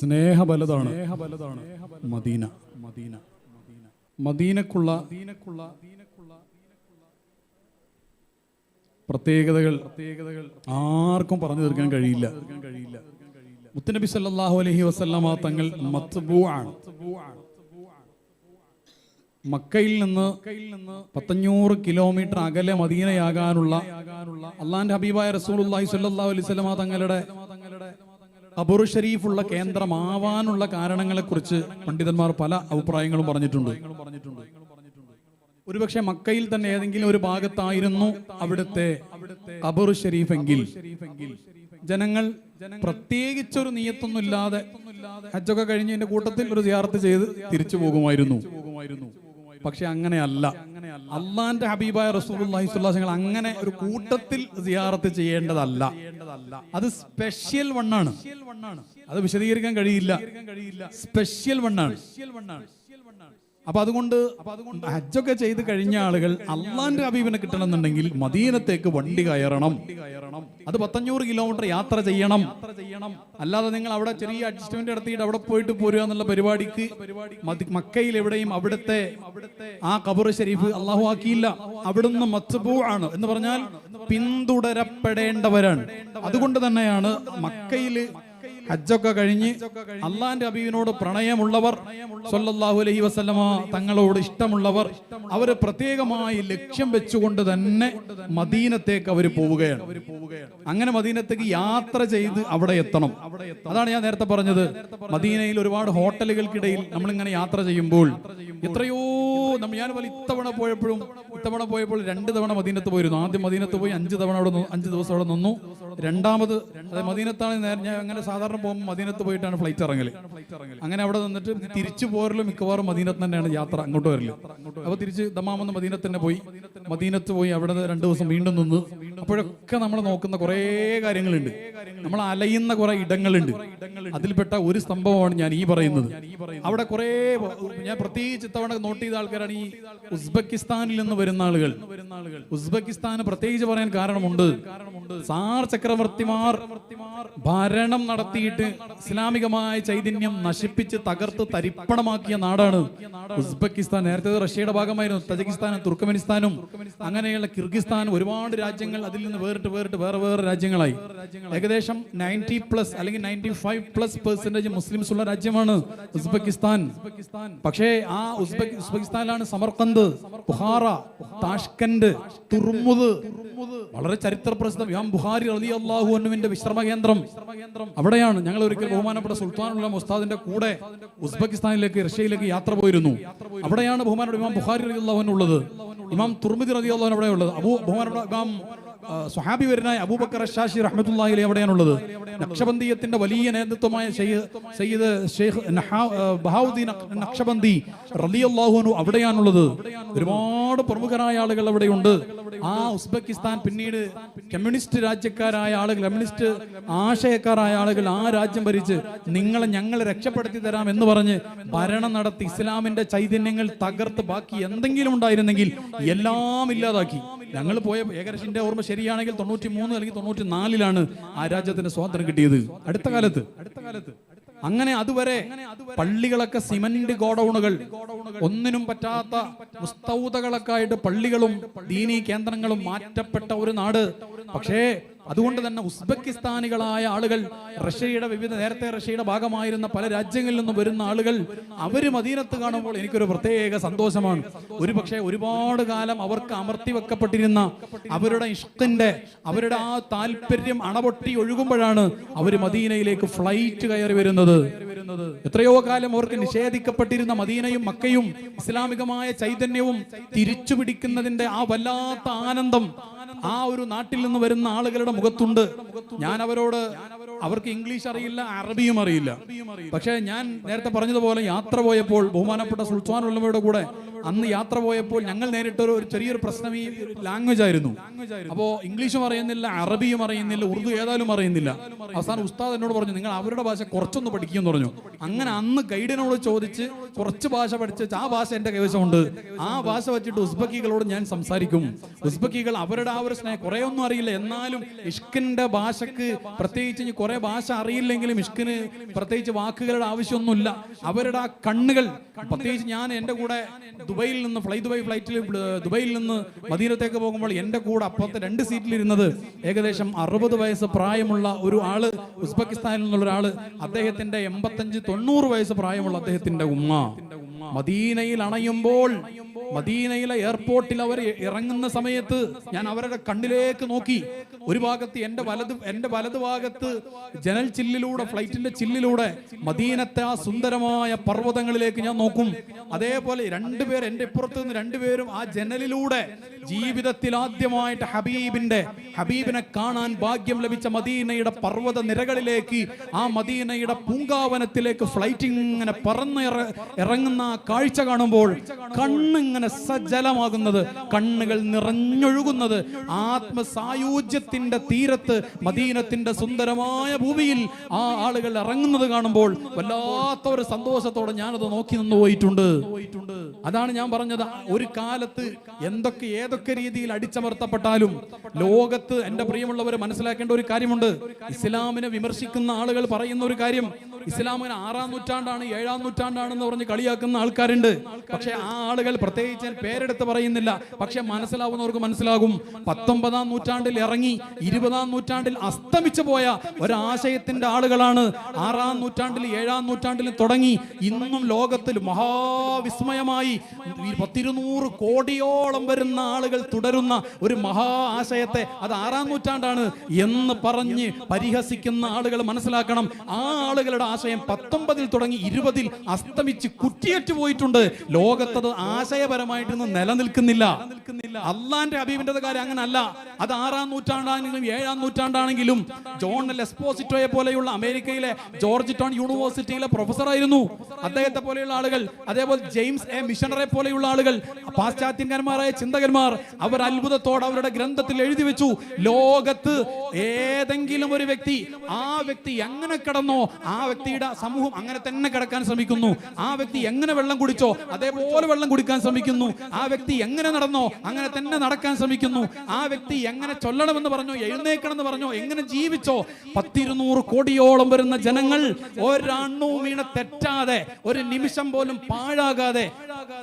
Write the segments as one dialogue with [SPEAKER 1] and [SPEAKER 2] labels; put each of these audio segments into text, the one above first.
[SPEAKER 1] സ്നേഹബലതാണ് മദീന. മദീന. മദീന. മദീനക്കുള്ള മദീനക്കുള്ള പ്രത്യേകതകൾ പ്രത്യേകതകൾ ആർക്കും പറഞ്ഞു തീർക്കാൻ കഴിയില്ല. കഴിയില്ല. മുത്തനബി സല്ലല്ലാഹു അലൈഹി വസല്ലമ തങ്ങൾ മത്ബൂആണ്. മക്കയിൽ നിന്ന് പത്തഞ്ഞൂറ് കിലോമീറ്റർ അകലെ മദീനയാകാനുള്ള അള്ളാന്റെ ഹബീബായ റസൂലുള്ളാഹി സ്വല്ലല്ലാഹു അലൈഹി വസല്ലമ തങ്ങളുടെ അബുറു ഷരീഫുള്ള കേന്ദ്രമാവാനുള്ള കാരണങ്ങളെക്കുറിച്ച് പണ്ഡിതന്മാർ പല അഭിപ്രായങ്ങളും പറഞ്ഞിട്ടുണ്ട്. ഒരുപക്ഷെ മക്കയിൽ തന്നെ ഏതെങ്കിലും ഒരു ഭാഗത്തായിരുന്നു അവിടുത്തെ അബുറു ഷരീഫെങ്കിൽ ജനങ്ങൾ പ്രത്യേകിച്ചൊരു നീയത്തൊന്നുമില്ലാതെ ഹജ്ജൊക്കെ കഴിഞ്ഞ് എന്റെ കൂട്ടത്തിൽ ഒരു സിയാറത്ത് ചെയ്ത് തിരിച്ചു പോകുമായിരുന്നു. പക്ഷെ അങ്ങനെയല്ല. അള്ളാന്റെ ഹബീബായ വസല്ലം അങ്ങനെ ഒരു കൂട്ടത്തിൽ സിയാറത്ത് ചെയ്യേണ്ടതല്ല. അത് സ്പെഷ്യൽ വണ്ണാണ് അത് വിശദീകരിക്കാൻ കഴിയില്ല. സ്പെഷ്യൽ വണ്ണാണ് അപ്പൊ അതുകൊണ്ട് ഹജ്ജൊക്കെ ചെയ്ത് കഴിഞ്ഞ ആളുകൾ അള്ളാന്റെ ഹബീബിനെ കിട്ടണമെന്നുണ്ടെങ്കിൽ മദീനത്തേക്ക് വണ്ടി കയറണം. അത് പത്തഞ്ഞൂറ് കിലോമീറ്റർ യാത്ര ചെയ്യണം. അല്ലാതെ നിങ്ങൾ അവിടെ ചെറിയ അഡ്ജസ്റ്റ്മെന്റ് നടത്തിയിട്ട് അവിടെ പോയിട്ട് പോരുക എന്നുള്ള പരിപാടിക്ക് മക്കയിൽ എവിടെയും അവിടുത്തെ ആ കബർ ഷരീഫ് അള്ളാഹു ആക്കിയില്ല. അവിടുന്ന് മത്ബൂ ആണ് എന്ന് പറഞ്ഞാൽ പിന്തുടരപ്പെടേണ്ടവരാണ്. അതുകൊണ്ട് തന്നെയാണ് മക്കയിൽ ഹജ്ജൊക്കെ കഴിഞ്ഞ് അള്ളാന്റെ അബീവിനോട് പ്രണയമുള്ളവർ സൊല്ലാഹു അലഹി വസ്ലമ തങ്ങളോട് ഇഷ്ടമുള്ളവർ അവർ പ്രത്യേകമായി ലക്ഷ്യം വെച്ചുകൊണ്ട് തന്നെ മദീനത്തേക്ക് അവർ പോവുകയാണ്. അങ്ങനെ മദീനത്തേക്ക് യാത്ര ചെയ്ത് അവിടെ എത്തണം. അതാണ് ഞാൻ നേരത്തെ പറഞ്ഞത്. മദീനയിൽ ഒരുപാട് ഹോട്ടലുകൾക്കിടയിൽ നമ്മളിങ്ങനെ യാത്ര ചെയ്യുമ്പോൾ എത്രയോ നമ്മൾ ഞാൻ പോലെ ഇത്തവണ പോയപ്പോഴും ഇത്തവണ പോയപ്പോൾ രണ്ട് തവണ മദീനത്ത് പോയിരുന്നു. ആദ്യം മദീനത്ത് പോയി അഞ്ച് തവണ അവിടെ അഞ്ച് ദിവസം അവിടെ നിന്നു. രണ്ടാമത് മദീനത്താണ് ഞാൻ അങ്ങനെ സാധാരണ പോകുമ്പോൾ മദീനത്ത് പോയിട്ടാണ് ഫ്ലൈറ്റ് ഇറങ്ങൽ. അങ്ങനെ അവിടെ നിന്നിട്ട് തിരിച്ചു പോരലും മിക്കവാറും മദീനത്ത് തന്നെയാണ് യാത്ര അങ്ങോട്ട് വരൽ. അപ്പൊ തിരിച്ച് ദമാമെന്ന് മദീനത്ത് തന്നെ പോയി. മദീനത്ത് പോയി അവിടെ രണ്ടു ദിവസം വീണ്ടും നിന്ന്. അപ്പോഴൊക്കെ നമ്മൾ നോക്കുന്ന കുറേ കാര്യങ്ങളുണ്ട്. നമ്മൾ അലയുന്ന കുറെ ഇടങ്ങളുണ്ട്. അതിൽപ്പെട്ട ഒരു സംഭവമാണ് ഞാൻ ഈ പറയുന്നത്. അവിടെ കുറെ ഞാൻ പ്രത്യേകിച്ച് ഇത്തവണ നോട്ട് ചെയ്ത ആൾക്കാരാണ് ഈ ഉസ്ബെക്കിസ്ഥാനിൽ നിന്ന് വരുന്ന ആളുകൾ. ഉസ്ബെക്കിസ്ഥാന് പ്രത്യേകിച്ച് പറയാൻ കാരണമുണ്ട്. സാർ ചക്രവർത്തിമാർ ഭരണം നടത്തിയിട്ട് ഇസ്ലാമികമായ ചൈതന്യം നശിപ്പിച്ച് തകർത്ത് തരിപ്പണമാക്കിയ നാടാണ് ഉസ്ബെക്കിസ്ഥാൻ. നേരത്തെ റഷ്യയുടെ ഭാഗമായിരുന്നു. തജകിസ്ഥാനും തുർക്കമെനിസ്ഥാനും അങ്ങനെയുള്ള കിർഗിസ്ഥാൻ ഒരുപാട് രാജ്യങ്ങൾ അതിൽ നിന്ന് വേറിട്ട് വേറിട്ട് വേറെ വേറെ രാജ്യങ്ങളായി. ഏകദേശം നയന്റി പ്ലസ് അല്ലെങ്കിൽ ninety five plus percentage Muslims ഉള്ള രാജ്യമാണ് ഉസ്ബെക്കിസ്ഥാൻ. പക്ഷേ ആ ഉസ്ബെക് ഉസ്ബെക്കിസ്ഥാനിലാണ് സമർക്കന്ത് ബുഹാറ താഷ്കന്റ് തുർമുദ് വളരെ ചരിത്ര പ്രസിദ്ധം ഇമാം ബുഹാരി റലി അള്ളാഹു അനുവിന്റെ വിശ്രമ കേന്ദ്രം അവിടെയാണ് ഞങ്ങൾ ഒരിക്കൽ ബഹുമാനപ്പെട്ട സുൽത്താനുള്ള മുസ്താദിന്റെ കൂടെ ഉസ്ബെക്കിസ്ഥാനിലേക്ക് റഷ്യയിലേക്ക് യാത്ര പോയിരുന്നു. അവിടെയാണ് ബഹുമാനപ്പെട്ട ഇമാം ബുഹാരി റലി അള്ളാഹു ഉള്ളത് ഇമാം തുർമിദി റലി അള്ളാഹു അവിടെ ഉള്ളത് അബൂ ബഹുമാനപ്പെട്ട ഇമാം സ്വഹാബി വരുന്ന അബൂബക്കർ അഷാഷി റഹ്മത്തുള്ളാഹി എവിടെയാണുള്ളത് നക്ഷബന്ദിയത്തിന്റെ വലിയ നേതൃത്വമായ സയ്യിദ് ഷെയ്ഖ് നഹാ- നക്ഷബന്ധി ബഹാവുദ്ദീൻ അള്ളാഹുനു അവിടെയാണുള്ളത്. ഒരുപാട് പ്രമുഖരായ ആളുകൾ അവിടെയുണ്ട്. ആ ഉസ്ബെക്കിസ്ഥാൻ പിന്നീട് കമ്മ്യൂണിസ്റ്റ് രാജ്യക്കാരായ ആളുകൾ കമ്മ്യൂണിസ്റ്റ് ആശയക്കാരായ ആളുകൾ ആ രാജ്യം ഭരിച്ച് നിങ്ങളെ ഞങ്ങൾ രക്ഷപ്പെടുത്തി തരാം എന്ന് പറഞ്ഞ് ഭരണം നടത്തി ഇസ്ലാമിന്റെ ചൈതന്യങ്ങൾ തകർത്ത് ബാക്കി എന്തെങ്കിലും ഉണ്ടായിരുന്നെങ്കിൽ എല്ലാം ഇല്ലാതാക്കി. ഞങ്ങൾ പോയ ഏകദേശം ഓർമ്മ ശരിയാണെങ്കിൽ തൊണ്ണൂറ്റി മൂന്ന് അല്ലെങ്കിൽ തൊണ്ണൂറ്റി നാലിലാണ് ആ രാജ്യത്തിന് സ്വാതന്ത്ര്യം കിട്ടിയത്. അടുത്ത കാലത്ത്. അടുത്ത കാലത്ത് അങ്ങനെ അതുവരെ പള്ളികളൊക്കെ സിമന്റ് ഗോഡൌണുകൾ ഒന്നിനും പറ്റാത്ത മുസ്തൗതകളൊക്കെ ആയിട്ട് പള്ളികളും ദീനീ കേന്ദ്രങ്ങളും മാറ്റപ്പെട്ട ഒരു നാട്. പക്ഷേ അതുകൊണ്ട് തന്നെ ഉസ്ബെക്കിസ്ഥാനികളായ ആളുകൾ റഷ്യയുടെ വിവിധ നേരത്തെ റഷ്യയുടെ ഭാഗമായിരുന്ന പല രാജ്യങ്ങളിൽ നിന്നും വരുന്ന ആളുകൾ അവർ മദീനത്ത് കാണുമ്പോൾ എനിക്കൊരു പ്രത്യേക സന്തോഷമാണ്. ഒരു പക്ഷേ ഒരുപാട് കാലം അവർക്ക് അമർത്തി വെക്കപ്പെട്ടിരുന്ന അവരുടെ ഇഷ്ടത്തിന്റെ അവരുടെ ആ താല്പര്യം അണപൊട്ടി ഒഴുകുമ്പോഴാണ് അവർ മദീനയിലേക്ക് ഫ്ലൈറ്റ് കയറി വരുന്നത്. എത്രയോ കാലം അവർക്ക് നിഷേധിക്കപ്പെട്ടിരുന്ന മദീനയും മക്കയും ഇസ്ലാമികമായ ചൈതന്യവും തിരിച്ചു പിടിക്കുന്നതിന്റെ ആ വല്ലാത്ത ആനന്ദം ആ ഒരു നാട്ടിൽ നിന്ന് വരുന്ന ആളുകളുടെ മുഖത്തുണ്ട്. ഞാൻ അവരോട് അവർക്ക് ഇംഗ്ലീഷ് അറിയില്ല അറബിയും അറിയില്ല. പക്ഷേ ഞാൻ നേരത്തെ പറഞ്ഞതുപോലെ യാത്ര പോയപ്പോൾ ബഹുമാനപ്പെട്ട സുൽത്താൻ ഉള്ളവയുടെ കൂടെ അന്ന് യാത്ര പോയപ്പോൾ ഞങ്ങൾ നേരിട്ടൊരു ഒരു ചെറിയൊരു പ്രശ്നം ഈ ലാംഗ്വേജ് ആയിരുന്നു. അപ്പോ ഇംഗ്ലീഷും അറിയുന്നില്ല അറബിയും അറിയുന്നില്ല ഉറുദു ഏതായാലും അറിയുന്നില്ല. അവസാനം ഉസ്താദ് എന്നോട് പറഞ്ഞു നിങ്ങൾ അവരുടെ ഭാഷ കുറച്ചൊന്ന് പഠിക്കുമെന്ന് പറഞ്ഞു. അങ്ങനെ അന്ന് ഗൈഡിനോട് ചോദിച്ച് കുറച്ച് ഭാഷ പഠിച്ച് ആ ഭാഷ എന്റെ കൈവശമുണ്ട്. ആ ഭാഷ വെച്ചിട്ട് ഉസ്ബക്കികളോട് ഞാൻ സംസാരിക്കും. ഉസ്ബക്കികൾ അവരുടെ ആ ഒരു സ്നേഹം കുറെ ഒന്നും അറിയില്ല. എന്നാലും ഇഷ്കിന്റെ ഭാഷക്ക് പ്രത്യേകിച്ച് ഇനി കുറെ ഭാഷ അറിയില്ലെങ്കിലും ഇഷ്കിന് പ്രത്യേകിച്ച് വാക്കുകളുടെ ആവശ്യമൊന്നുമില്ല. അവരുടെ ആ കണ്ണുകൾ പ്രത്യേകിച്ച് ഞാൻ എന്റെ കൂടെ ദുബൈയിൽ നിന്ന് ഫ്ലൈ ദുബൈ ഫ്ലൈറ്റിൽ ദുബൈയിൽ നിന്ന് മദീനത്തേക്ക് പോകുമ്പോൾ എന്റെ കൂടെ അപ്പുറത്തെ രണ്ട് സീറ്റിലിരുന്നത് ഏകദേശം അറുപത് വയസ്സ് പ്രായമുള്ള ഒരു ആൾ ഉസ്ബെക്കിസ്ഥാനിൽ നിന്നുള്ള ഒരാൾ അദ്ദേഹത്തിന്റെ എൺപത്തഞ്ച് തൊണ്ണൂറ് വയസ്സ് പ്രായമുള്ള അദ്ദേഹത്തിന്റെ ഉമ്മ. മദീനയിൽ അണയുമ്പോൾ മദീനയിലെ എയർപോർട്ടിൽ അവർ ഇറങ്ങുന്ന സമയത്ത് ഞാൻ അവരുടെ കണ്ണിലേക്ക് നോക്കി. ഒരു ഭാഗത്ത് എന്റെ വലത് എന്റെ വലത് ഭാഗത്ത് ജനൽ ചില്ലിലൂടെ ഫ്ലൈറ്റിന്റെ ചില്ലിലൂടെ മദീനത്തെ ആ സുന്ദരമായ പർവതങ്ങളിലേക്ക് ഞാൻ നോക്കും. അതേപോലെ രണ്ടുപേർ എന്റെ ഇപ്പുറത്ത് നിന്ന് രണ്ടുപേരും ആ ജനലിലൂടെ ജീവിതത്തിൽ ആദ്യമായിട്ട് ഹബീബിന്റെ ഹബീബിനെ കാണാൻ ഭാഗ്യം ലഭിച്ച മദീനയുടെ പർവത നിരകളിലേക്ക് ആ മദീനയുടെ പൂങ്കാവനത്തിലേക്ക് ഫ്ലൈറ്റ് ഇങ്ങനെ പറന്ന് ഇറങ്ങുന്ന കാഴ്ച കാണുമ്പോൾ കണ്ണിങ്ങനെ സജ്ജലമാകുന്നത് കണ്ണുകൾ നിറഞ്ഞൊഴുകുന്നത്. ആത്മസായുജ്യത്തിന്റെ തീരത്ത് മദീനത്തിന്റെ സുന്ദരമായ ഭൂമിയിൽ ആ ആളുകൾ ഇറങ്ങുന്നത് കാണുമ്പോൾ വല്ലാത്ത ഒരു സന്തോഷത്തോടെ ഞാനത് നോക്കി നിന്ന് പോയിട്ടുണ്ട്. അതാണ് ഞാൻ പറഞ്ഞത്. ഒരു കാലത്ത് എന്തൊക്കെ ഏതൊക്കെ രീതിയിൽ അടിച്ചമർത്തപ്പെട്ടാലും ലോകത്ത് എന്റെ പ്രിയമുള്ളവർ മനസ്സിലാക്കേണ്ട ഒരു കാര്യമുണ്ട്. ഇസ്ലാമിനെ വിമർശിക്കുന്ന ആളുകൾ പറയുന്ന ഒരു കാര്യം ഇസ്ലാമിന് ആറാം നൂറ്റാണ്ടാണ് ഏഴാം നൂറ്റാണ്ടാണെന്ന് പറഞ്ഞ് കളിയാക്കുന്ന ആൾക്കാരുണ്ട്. പക്ഷെ ആ ആളുകൾ പ്രത്യേകിച്ച് പേരെടുത്ത് പറയുന്നില്ല. പക്ഷെ മനസ്സിലാവുന്നവർക്ക് മനസ്സിലാകും. പത്തൊമ്പതാം നൂറ്റാണ്ടിൽ ഇറങ്ങി ഇരുപതാം നൂറ്റാണ്ടിൽ അസ്തമിച്ചു പോയ ഒരാശയത്തിന്റെ ആളുകളാണ് ആറാം നൂറ്റാണ്ടിൽ ഏഴാം നൂറ്റാണ്ടിൽ തുടങ്ങി. ഇന്നും ലോകത്തിൽ മഹാവിസ്മയമായി പത്തിരുന്നൂറ് കോടിയോളം വരുന്ന ആളുകൾ തുടരുന്ന ഒരു മഹാ ആശയത്തെ അത് ആറാം നൂറ്റാണ്ടാണ് എന്ന് പറഞ്ഞ് പരിഹസിക്കുന്ന ആളുകൾ മനസ്സിലാക്കണം. ആ ആളുകളുടെ ആശയം പത്തൊമ്പതിൽ തുടങ്ങി ഇരുപതിൽ അസ്തമിച്ച് കുറ്റിയേറ്റ് പോയിട്ടുണ്ട്. ലോകത്തത് ആശയപരമായിട്ടൊന്നും നിലനിൽക്കുന്നില്ല. അള്ളാന്റെ ഹബീബിന്റെ കാര്യം അങ്ങനല്ല. അത് ആറാം നൂറ്റാണ്ടാണെങ്കിലും ഏഴാം നൂറ്റാണ്ടാണെങ്കിലും ജോൺ ലെസ്പോസിറ്റോയെ പോലെയുള്ള അമേരിക്കയിലെ ജോർജ് ടൗൺ യൂണിവേഴ്സിറ്റിയിലെ പ്രൊഫസറായിരുന്നു. അദ്ദേഹത്തെ പോലെയുള്ള ആളുകൾ അതേപോലെ ജെയിംസ് എ. മിഷണറെ പോലെയുള്ള ആളുകൾ പാശ്ചാത്യന്മാരായ ചിന്തകന്മാർ അവർ അത്ഭുതത്തോടെ അവരുടെ ഗ്രന്ഥത്തിൽ എഴുതി വെച്ചു. ലോകത്ത് ഏതെങ്കിലും ഒരു വ്യക്തി ആ വ്യക്തി എങ്ങനെ കിടന്നോ ആ വ്യക്തിയുടെ സമൂഹം അങ്ങനെ തന്നെ കിടക്കാൻ ശ്രമിക്കുന്നു. ആ വ്യക്തി എങ്ങനെ വെള്ളം കുടിച്ചോ അതേപോലെ വെള്ളം കുടിക്കാൻ ശ്രമിക്കുന്നു. ആ വ്യക്തി എങ്ങനെ നടന്നോ അങ്ങനെ തന്നെ നടക്കാൻ ശ്രമിക്കുന്നു. ആ വ്യക്തി എങ്ങനെ ചൊല്ലണമെന്ന് പറഞ്ഞോ എഴുന്നേക്കണമെന്ന് പറഞ്ഞോ എങ്ങനെ ജീവിച്ചോ പത്തിരുന്നൂറ് കോടിയോളം വരുന്ന ജനങ്ങൾ ഒരെണ്ണവും വീണ തെറ്റാതെ ഒരു നിമിഷം പോലും പാഴാകാതെ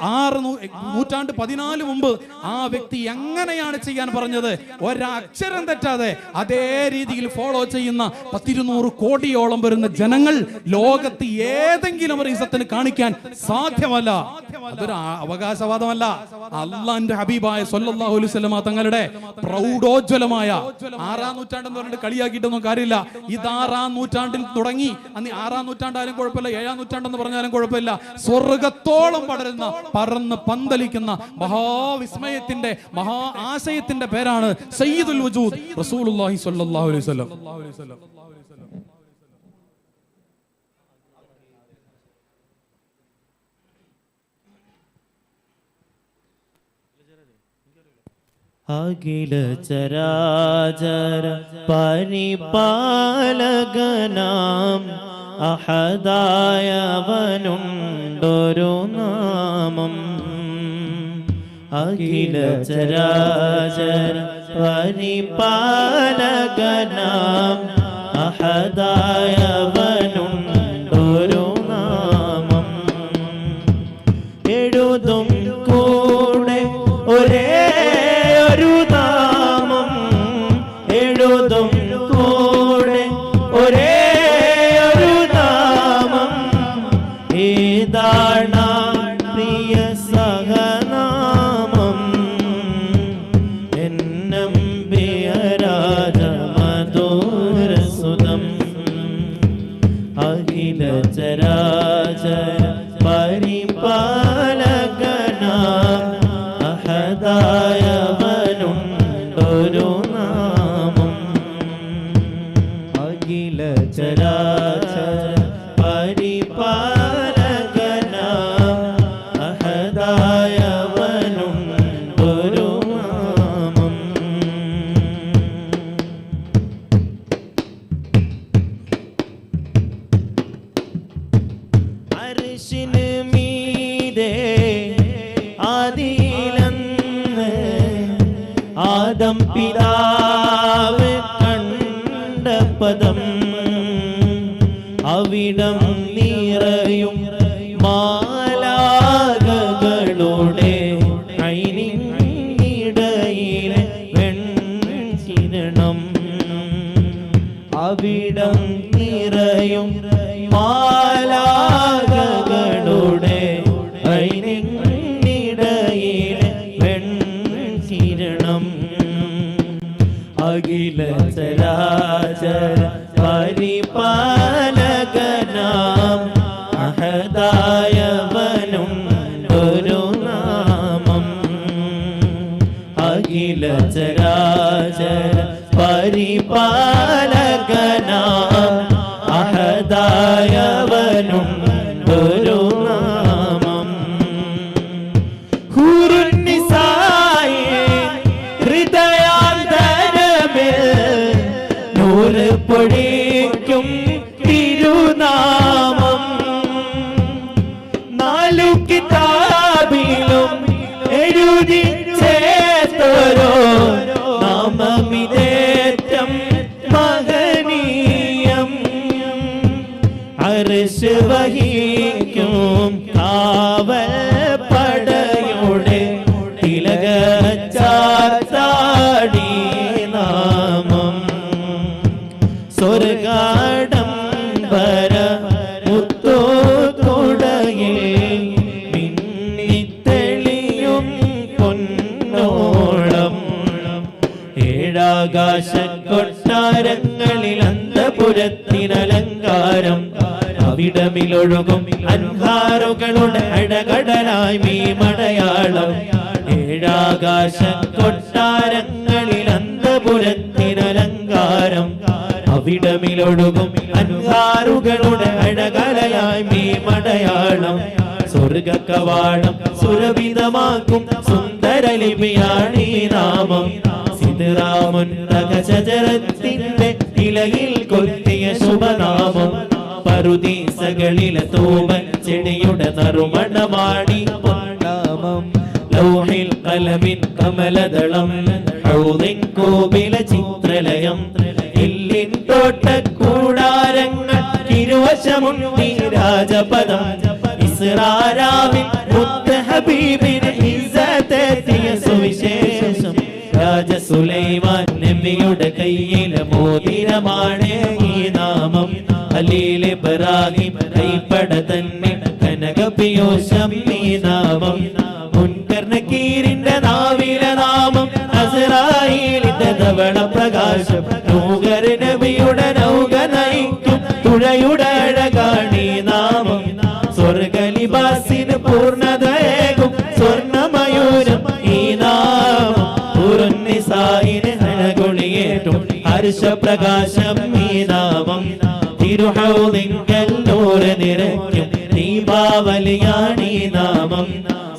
[SPEAKER 1] ആറ് നൂറ്റാണ്ട് പതിനാല് മുമ്പ് ആ വ്യക്തി എങ്ങനെയാണ് ചെയ്യാൻ പറഞ്ഞത്? ഒരക്ഷരം തെറ്റാതെ അതേ രീതിയിൽ ഫോളോ ചെയ്യുന്ന പത്തിരുന്നൂറ് കോടിയോളം വരുന്ന ജനങ്ങൾ ലോകത്ത് ഏതെങ്കിലും ഒരു ഇസത്തിന് കാണിക്കാൻ സാധ്യമല്ല. അതൊരു അവകാശവാദമല്ല. അള്ളാന്റെ ഹബീബായ സല്ലല്ലാഹു അലൈഹി വസല്ലമ തങ്ങളുടെ പ്രൗഢോജ്വലമായ ആറാം നൂറ്റാണ്ടെന്ന് പറഞ്ഞിട്ട് കളിയാക്കിയിട്ടൊന്നും കാര്യമില്ല. ഇത് ആറാം നൂറ്റാണ്ടിൽ തുടങ്ങി. അന്ന് ആറാം നൂറ്റാണ്ടായാലും കുഴപ്പമില്ല ഏഴാം നൂറ്റാണ്ടെന്ന് പറഞ്ഞാലും കുഴപ്പമില്ല. സ്വർഗത്തോളം പടരുന്ന പറന്ന് പന്തലിക്കുന്ന മഹാവിസ്മയത്തിന്റെ മഹാ ആശയത്തിന്റെ പേരാണ് സയ്യിദുൽ വജൂദ് റസൂലുള്ളാഹി സ്വല്ലല്ലാഹു അലൈഹി വസല്ലം.
[SPEAKER 2] അഖില ചരാചര പരിപാലകനാം. അഹദായവനുണ്ടൊരു നാമം. അഖില ചരാചര പരിപാലകനാം. അഹദായവനുണ്ടൊരു பாதம் பிதாவே கண்ட பதம் അഹദായവനും വഹിക്കും. കാവൽ പടയുടെ തിലക ചാത്താടി നാമം മുത്തോ മിന്നിത്തെളിയും പൊന്നോളം. ഏഴാകാശ കൊട്ടാരങ്ങളിൽ അന്തപുരത്തിനലങ്കാരം അവിടമിലൊഴുകും അൻഹാറുകളുടെ അടകടലായി മീ മടയാളം. ഏഴാകാശ കൊട്ടാരങ്ങളിൽ അന്തപുരത്തിനലങ്കാരം. അവിടമിലൊഴുകും അൻഹാറുകളുടെ അടകലയായി മീ മടയാളം. സ്വർഗ കവാടം സുരഭിതമാക്കും സുന്ദര ലിപിയാണ് ഈ നാമം. സിദ്റാമുൻ തകശജരത്തിന്റെ ഇലയിൽ കൊത്തിയ ശുഭനാമം. പറുദീസകളിലെ തൂമൻ ചെടിയുടെ നറുമണമാണി നാമം ലൗഹിൽ കലമിൻ കമലദളം. ഹൗദിൻ കോവില ചിത്രലയം. ഇല്ലിൻ തോട്ടക്കൂടാരങ്ങൾ ഇരുവശമുണ്ടി രാജപദം. ഇസ്രാരാവിൻ മുത്ത ഹബീബിന് ഇസ്സത്തെത്തിയ സുവിശേഷം. രാജ സുലൈമാൻ നബിയുടെ കയ്യിലെ മോതിരമാണ് ഈ നാമം. അലീൽ ഇബ്രാഹിം കൈപ്പട തന്നെ കനകപിയോ ശമ്മീ നാമം മുൻകർ കീരിന്റെ നാവിലെ നാമം അസറായിലിന്റെ ധവള പ്രകാശം നൂകര നബിയുടെ നൗക നയിക്കും തുഴയുടെ അഴകാണി നാമം. സ്വർഗലിബാസിന് പൂർണതയേകും സ്വർണമയൂരം ഈ നാമം. പൂർണിസായിന് അഴകൊളിയേറ്റും ഹർഷപ്രകാശം ഈ നാമം. തിരുഹൗദിങ്കല്ലൂര് നിറയ്ക്കും. ദീപാവലിയാണി നാമം.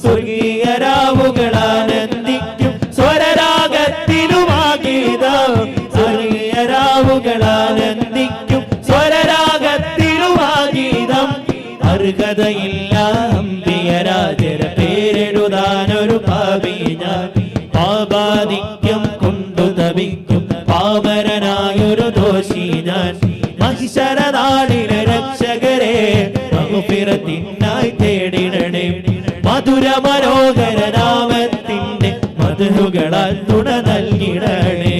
[SPEAKER 2] സ്വർഗീയരാവുകളാനന്ദിക്കും. സ്വർഗീയരാവുകളാനന്ദിക്കും. സ്വരരാഗത്തിലുമാകീതം. ആനന്ദിക്കും സ്വരരാഗത്തിലുമാഗീതം അർഹതയില്ല അമ്പിയരാജര. പേരെഴുതാനൊരു പാപി ഞാൻ. പാപാദിക്യം കൊണ്ടു തപിക്കും പാപരനായൊരു ദോഷി ഞാൻ. മധുര മനോഹര നാമത്തിന്റെ മധുകളാൽ തുണ നൽകിടണേ.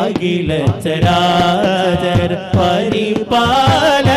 [SPEAKER 2] അഖില ചരാചര പരിപാലകനാ